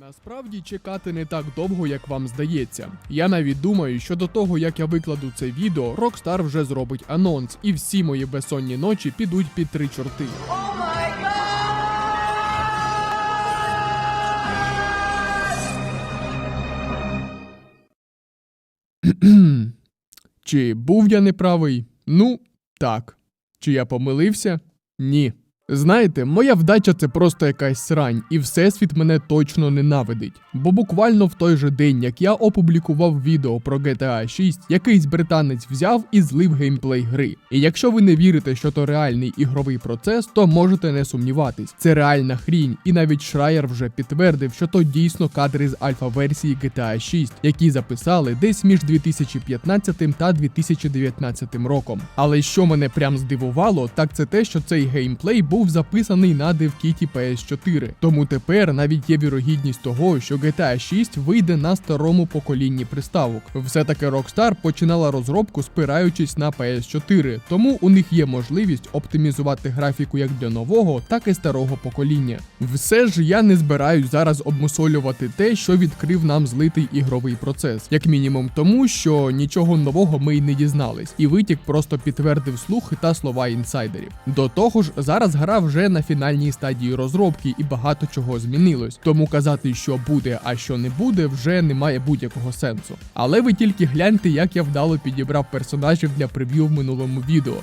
Насправді чекати не так довго, як вам здається. Я навіть думаю, що до того, як я викладу це відео, Rockstar вже зробить анонс, і всі мої безсонні ночі підуть під три чорти. Чи був я неправий? Ну, так. Чи я помилився? Ні. Знаєте, моя вдача це просто якась срань, і всесвіт мене точно ненавидить. Бо буквально в той же день, як я опублікував відео про GTA 6, якийсь британець взяв і злив геймплей гри. І якщо ви не вірите, що то реальний ігровий процес, то можете не сумніватись. Це реальна хрінь, і навіть Шрайер вже підтвердив, що то дійсно кадри з альфа-версії GTA 6, які записали десь між 2015 та 2019 роком. Але що мене прям здивувало, так це те, що цей геймплей був записаний на девкіті PS4. Тому тепер навіть є вірогідність того, що GTA 6 вийде на старому поколінні приставок. Все таки Rockstar починала розробку спираючись на PS4, тому у них є можливість оптимізувати графіку як для нового, так і старого покоління. Все ж я не збираюсь зараз обмусолювати те, що відкрив нам злитий ігровий процес, як мінімум тому, що нічого нового ми й не дізнались, і витік просто підтвердив слухи та слова інсайдерів. До того ж, зараз гра вже на фінальній стадії розробки і багато чого змінилось. Тому казати, що буде, а що не буде, вже немає будь-якого сенсу. Але ви тільки гляньте, як я вдало підібрав персонажів для прев'ю в минулому відео.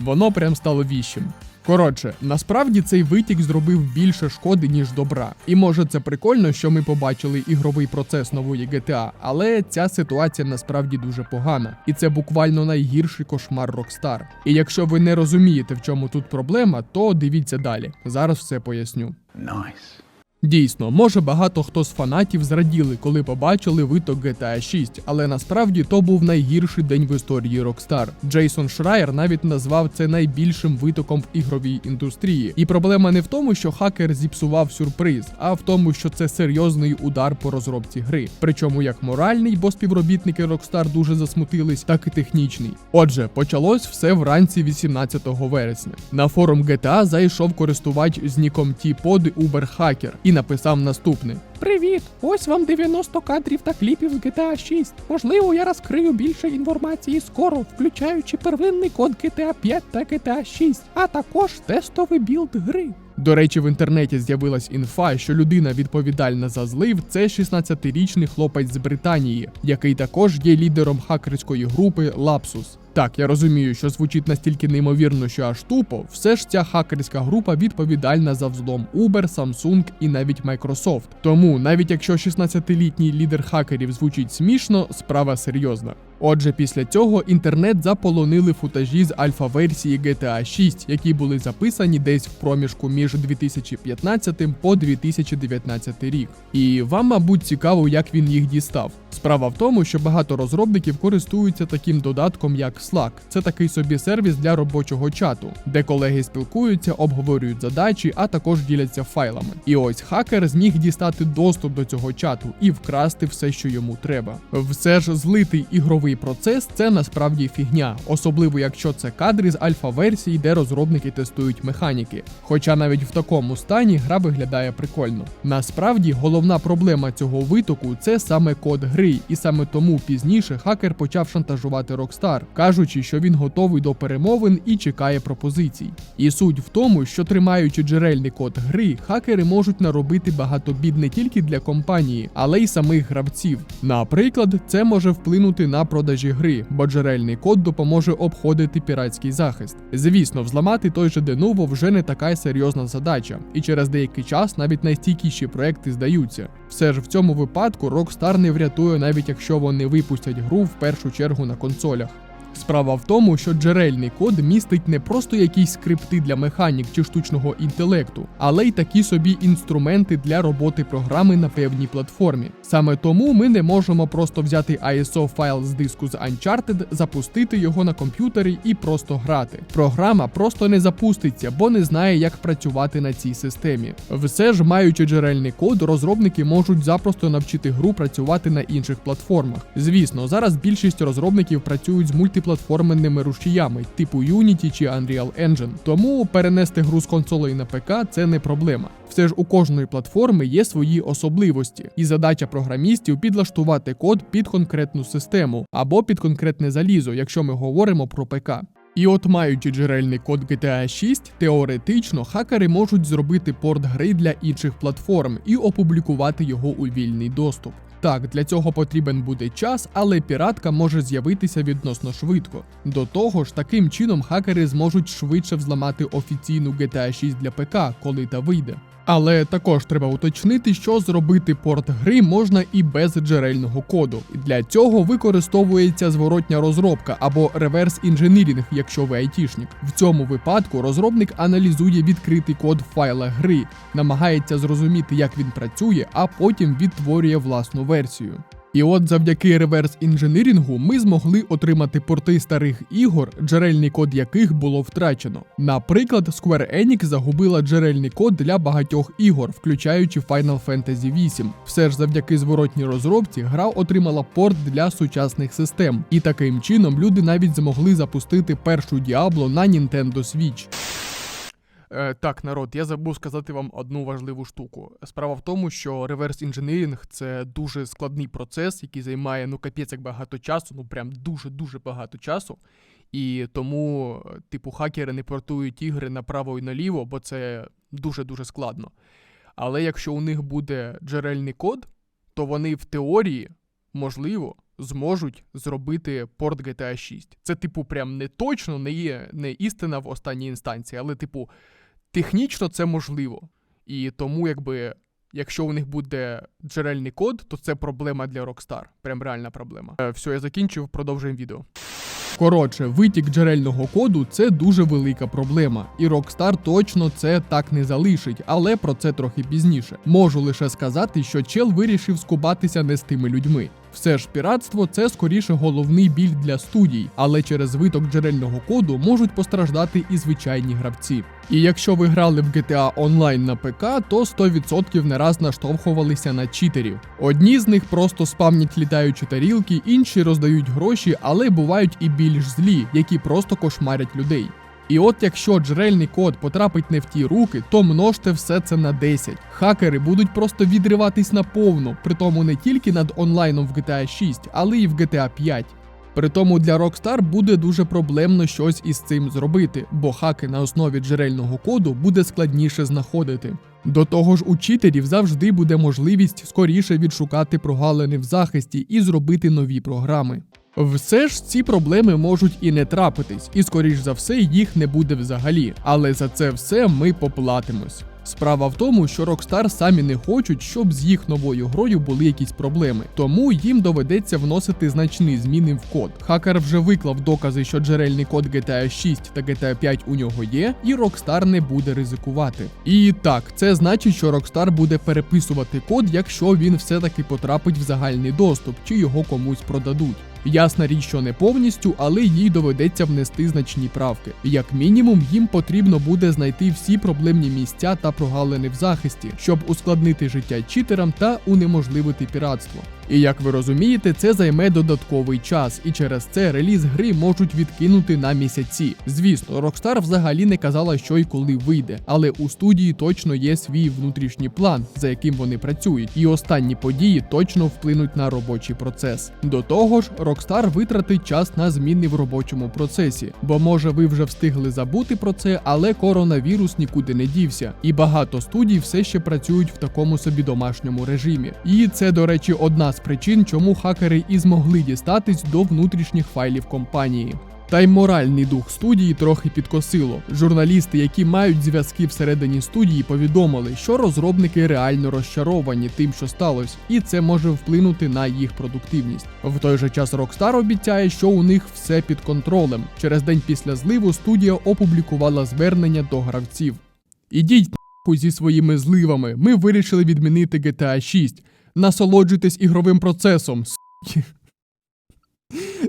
Воно прям стало віщим. Коротше, насправді цей витік зробив більше шкоди, ніж добра. І може це прикольно, що ми побачили ігровий процес нової GTA, але ця ситуація насправді дуже погана. І це буквально найгірший кошмар Rockstar. І якщо ви не розумієте, в чому тут проблема, то дивіться далі. Зараз все поясню. Nice. Дійсно, може багато хто з фанатів зраділи, коли побачили виток GTA 6, але насправді то був найгірший день в історії Rockstar. Джейсон Шрайер навіть назвав це найбільшим витоком в ігровій індустрії. І проблема не в тому, що хакер зіпсував сюрприз, а в тому, що це серйозний удар по розробці гри. Причому як моральний, бо співробітники Rockstar дуже засмутились, так і технічний. Отже, почалось все вранці 18 вересня. На форум GTA зайшов користувач з ніком T-Pod Uber і написав наступне: Привіт! Ось вам 90 кадрів та кліпів з GTA 6. Можливо, я розкрию більше інформації скоро, включаючи первинний код GTA 5 та GTA 6, а також тестовий білд гри. До речі, в інтернеті з'явилась інфа, що людина відповідальна за злив це 16-річний хлопець з Британії, який також є лідером хакерської групи Lapsus. Так, я розумію, що звучить настільки неймовірно, що аж тупо. Все ж ця хакерська група відповідальна за взлом Uber, Samsung і навіть Microsoft. Тому, навіть якщо 16-літній лідер хакерів звучить смішно, справа серйозна. Отже, після цього інтернет заполонили футажі з альфа-версії GTA 6, які були записані десь в проміжку між 2015 по 2019 рік. І вам, мабуть, цікаво, як він їх дістав. Справа в тому, що багато розробників користуються таким додатком, як Slack. Це такий собі сервіс для робочого чату, де колеги спілкуються, обговорюють задачі, а також діляться файлами. І ось хакер зміг дістати доступ до цього чату і вкрасти все, що йому треба. Все ж злитий ігровий процес це насправді фігня, особливо якщо це кадри з альфа-версії, де розробники тестують механіки. Хоча навіть в такому стані гра виглядає прикольно. Насправді головна проблема цього витоку це саме код гри, і саме тому пізніше хакер почав шантажувати Rockstar, кажучи, що він готовий до перемовин і чекає пропозицій. І суть в тому, що тримаючи джерельний код гри, хакери можуть наробити багато бід не тільки для компанії, але й самих гравців. Наприклад, це може вплинути на продажі гри, бо джерельний код допоможе обходити піратський захист. Звісно, взламати той же Denuvo вже не така серйозна задача, і через деякий час навіть найстійкіші проекти здаються. Все ж в цьому випадку Rockstar не врятує, навіть якщо вони випустять гру в першу чергу на консолях. Справа в тому, що джерельний код містить не просто якісь скрипти для механік чи штучного інтелекту, але й такі собі інструменти для роботи програми на певній платформі. Саме тому ми не можемо просто взяти ISO файл з диску з Uncharted, запустити його на комп'ютері і просто грати. Програма просто не запуститься, бо не знає, як працювати на цій системі. Все ж, маючи джерельний код, розробники можуть запросто навчити гру працювати на інших платформах. Звісно, зараз більшість розробників працюють з мульти мультиплатформенними рушіями, типу Unity чи Unreal Engine. Тому перенести гру з консолей на ПК це не проблема. Все ж у кожної платформи є свої особливості, і задача програмістів підлаштувати код під конкретну систему або під конкретне залізо, якщо ми говоримо про ПК. І от маючи джерельний код GTA 6, теоретично хакери можуть зробити порт гри для інших платформ і опублікувати його у вільний доступ. Так, для цього потрібен буде час, але піратка може з'явитися відносно швидко. До того ж, таким чином хакери зможуть швидше взламати офіційну GTA 6 для ПК, коли та вийде. Але також треба уточнити, що зробити порт гри можна і без джерельного коду. Для цього використовується зворотня розробка або реверс інженірінг, якщо ви айтішник. В цьому випадку розробник аналізує відкритий код файла гри, намагається зрозуміти, як він працює, а потім відтворює власну версію. І от завдяки реверс інженірінгу ми змогли отримати порти старих ігор, джерельний код яких було втрачено. Наприклад, Square Enix загубила джерельний код для багатьох ігор, включаючи Final Fantasy VIII. Все ж завдяки зворотній розробці гра отримала порт для сучасних систем, і таким чином люди навіть змогли запустити першу Діабло на Nintendo Switch. Е, так, народ, я забув сказати вам одну важливу штуку. Справа в тому, що реверс інженерінг це дуже складний процес, який займає ну капець як багато часу, ну прям дуже-дуже багато часу. І тому, типу, хакери не портують ігри направо і наліво, бо це дуже-дуже складно. Але якщо у них буде джерельний код, то вони в теорії, можливо, зможуть зробити порт GTA 6. Це, типу, прям не точно, не є не істина в останній інстанції, але, типу, технічно це можливо. І тому, якби, якщо у них буде джерельний код, то це проблема для Rockstar. Прям реальна проблема. Е, все, я закінчив, продовжуємо відео. Коротше, витік джерельного коду це дуже велика проблема, і Rockstar точно це так не залишить, але про це трохи пізніше. Можу лише сказати, що чел вирішив скубатися не з тими людьми. Все ж піратство це скоріше головний біль для студій, але через виток джерельного коду можуть постраждати і звичайні гравці. І якщо ви грали в GTA Online на ПК, то 100% не раз наштовхувалися на читерів. Одні з них просто спамнять літаючі тарілки, інші роздають гроші, але бувають і більш злі, які просто кошмарять людей. І от якщо джерельний код потрапить не в ті руки, то множте все це на 10. Хакери будуть просто відриватись наповну, притому не тільки над онлайном в GTA 6, але й в GTA 5. Притому для Rockstar буде дуже проблемно щось із цим зробити, бо хаки на основі джерельного коду буде складніше знаходити. До того ж, у читерів завжди буде можливість скоріше відшукати прогалини в захисті і зробити нові програми. Все ж ці проблеми можуть і не трапитись, і скоріш за все їх не буде взагалі. Але за це все ми поплатимось. Справа в тому, що Rockstar самі не хочуть, щоб з їх новою грою були якісь проблеми, тому їм доведеться вносити значні зміни в код. Хакер вже виклав докази, що джерельний код GTA 6 та GTA 5 у нього є, і Rockstar не буде ризикувати. І так, це значить, що Rockstar буде переписувати код, якщо він все-таки потрапить в загальний доступ, чи його комусь продадуть. Ясна річ, що не повністю, але їй доведеться внести значні правки. Як мінімум, їм потрібно буде знайти всі проблемні місця та прогалини в захисті, щоб ускладнити життя читерам та унеможливити піратство. І як ви розумієте, це займе додатковий час, і через це реліз гри можуть відкинути на місяці. Звісно, Rockstar взагалі не казала, що й коли вийде, але у студії точно є свій внутрішній план, за яким вони працюють, і останні події точно вплинуть на робочий процес. До того ж, Rockstar витратить час на зміни в робочому процесі, бо може ви вже встигли забути про це, але коронавірус нікуди не дівся, і багато студій все ще працюють в такому собі домашньому режимі. І це, до речі, одна з причин, чому хакери і змогли дістатись до внутрішніх файлів компанії. Та й моральний дух студії трохи підкосило. Журналісти, які мають зв'язки всередині студії, повідомили, що розробники реально розчаровані тим, що сталося, і це може вплинути на їх продуктивність. В той же час Rockstar обіцяє, що у них все під контролем. Через день після зливу студія опублікувала звернення до гравців. Ідіть нахуй зі своїми зливами. Ми вирішили відмінити GTA 6. Насолоджуйтесь ігровим процесом.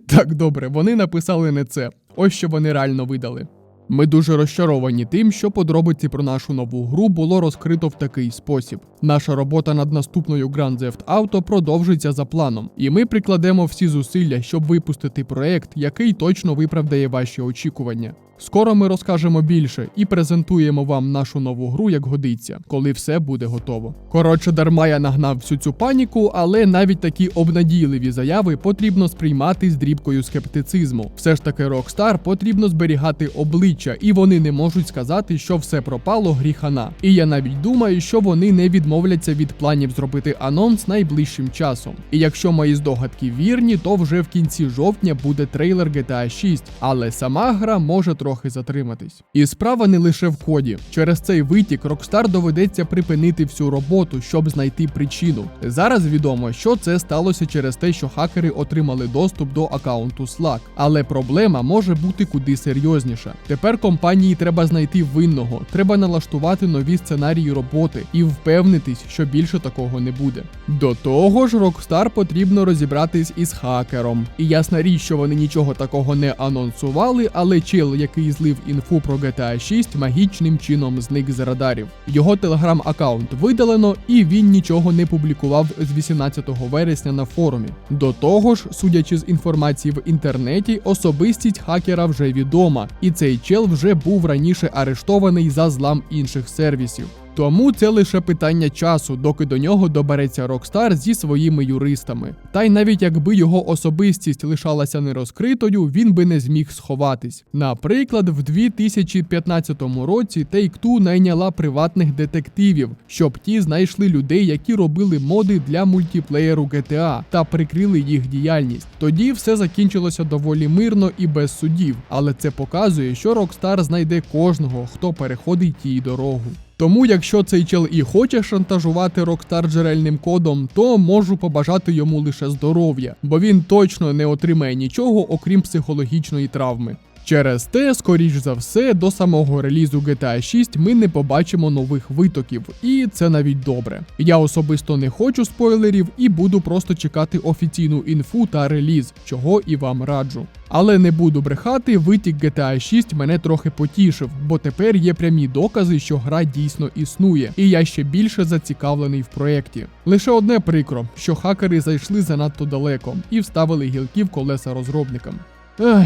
Так, добре, вони написали не це. Ось що вони реально видали. Ми дуже розчаровані тим, що подробиці про нашу нову гру було розкрито в такий спосіб. Наша робота над наступною Grand Theft Auto продовжиться за планом, і ми прикладемо всі зусилля, щоб випустити проект, який точно виправдає ваші очікування. Скоро ми розкажемо більше і презентуємо вам нашу нову гру як годиться, коли все буде готово. Коротше, дарма я нагнав всю цю паніку, але навіть такі обнадійливі заяви потрібно сприймати з дрібкою скептицизму. Все ж таки, Rockstar потрібно зберігати обличчя, і вони не можуть сказати, що все пропало гріхана. І я навіть думаю, що вони не відмовляться від планів зробити анонс найближчим часом. І якщо мої здогадки вірні, то вже в кінці жовтня буде трейлер GTA 6, але сама гра може трохи затриматись. І справа не лише в коді. Через цей витік Rockstar доведеться припинити всю роботу, щоб знайти причину. Зараз відомо, що це сталося через те, що хакери отримали доступ до аккаунту Slack. Але проблема може бути куди серйозніша. Тепер компанії треба знайти винного, треба налаштувати нові сценарії роботи і впевнитись, що більше такого не буде. До того ж, Rockstar потрібно розібратись із хакером. І ясна річ, що вони нічого такого не анонсували, але чел, який злив інфу про GTA 6, магічним чином зник з радарів. Його телеграм-аккаунт видалено, і він нічого не публікував з 18 вересня на форумі. До того ж, судячи з інформації в інтернеті, особистість хакера вже відома, і цей чел вже був раніше арештований за злам інших сервісів. Тому це лише питання часу, доки до нього добереться Rockstar зі своїми юристами. Та й навіть якби його особистість лишалася нерозкритою, він би не зміг сховатись. Наприклад, в 2015 році Take-Two найняла приватних детективів, щоб ті знайшли людей, які робили моди для мультиплеєру GTA та прикрили їх діяльність. Тоді все закінчилося доволі мирно і без судів, але це показує, що Rockstar знайде кожного, хто переходить її дорогу. Тому, якщо цей чел і хоче шантажувати Rockstar джерельним кодом, то можу побажати йому лише здоров'я, бо він точно не отримає нічого, окрім психологічної травми. Через те, скоріш за все, до самого релізу GTA 6 ми не побачимо нових витоків, і це навіть добре. Я особисто не хочу спойлерів і буду просто чекати офіційну інфу та реліз, чого і вам раджу. Але не буду брехати, витік GTA 6 мене трохи потішив, бо тепер є прямі докази, що гра дійсно існує, і я ще більше зацікавлений в проєкті. Лише одне прикро, що хакери зайшли занадто далеко і вставили гілки в колеса розробникам. Ех,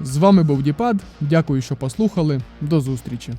з вами був Діпад. Дякую, що послухали. До зустрічі.